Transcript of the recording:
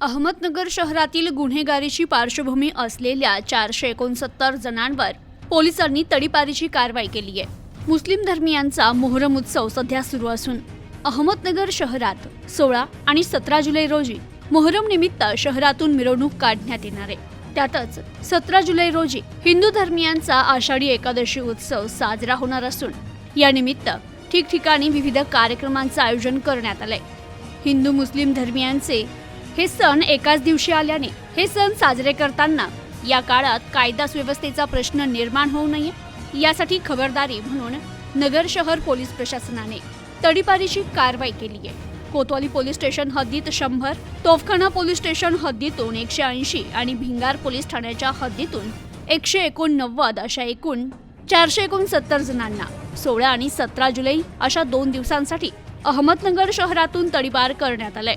अहमदनगर शहरातील गुन्हेगारीची पार्श्वभूमी असलेल्या चारशे एकोणसत्तर जणांवर पोलिसांनी तडीपारीची कारवाई केली आहे. मुस्लिम धर्मियांचा मोहरम उत्सव सध्या सुरू असून अहमदनगर शहरात सोळा आणि सतरा जुलै रोजी मोहरम निमित्त शहरातून मिरवणूक काढण्यात येणार आहे. त्यातच सतरा जुलै रोजी हिंदू धर्मियांचा आषाढी एकादशी उत्सव साजरा होणार असून या निमित्त ठिकठिकाणी विविध कार्यक्रमांचं आयोजन करण्यात आलंय. हिंदू मुस्लिम धर्मियांचे हे सण एकाच दिवशी आल्याने हे सण साजरे करताना या काळात कायदा सुव्यवस्थेचा प्रश्न निर्माण होऊ नये यासाठी खबरदारी म्हणून नगर शहर पोलीस प्रशासनाने तडीपारीची कारवाई केली आहे. कोतवाली पोलीस स्टेशन हद्दीत शंभर तोफखाना पोलीस स्टेशन हद्दीतून एकशे ऐंशी आणि भिंगार पोलीस ठाण्याच्या हद्दीतून एकशे एकोणनव्वद अशा एकूण चारशे एकोणसत्तर जणांना सोळा आणि सतरा जुलै अशा दोन दिवसांसाठी अहमदनगर शहरातून तडीपार करण्यात आलंय.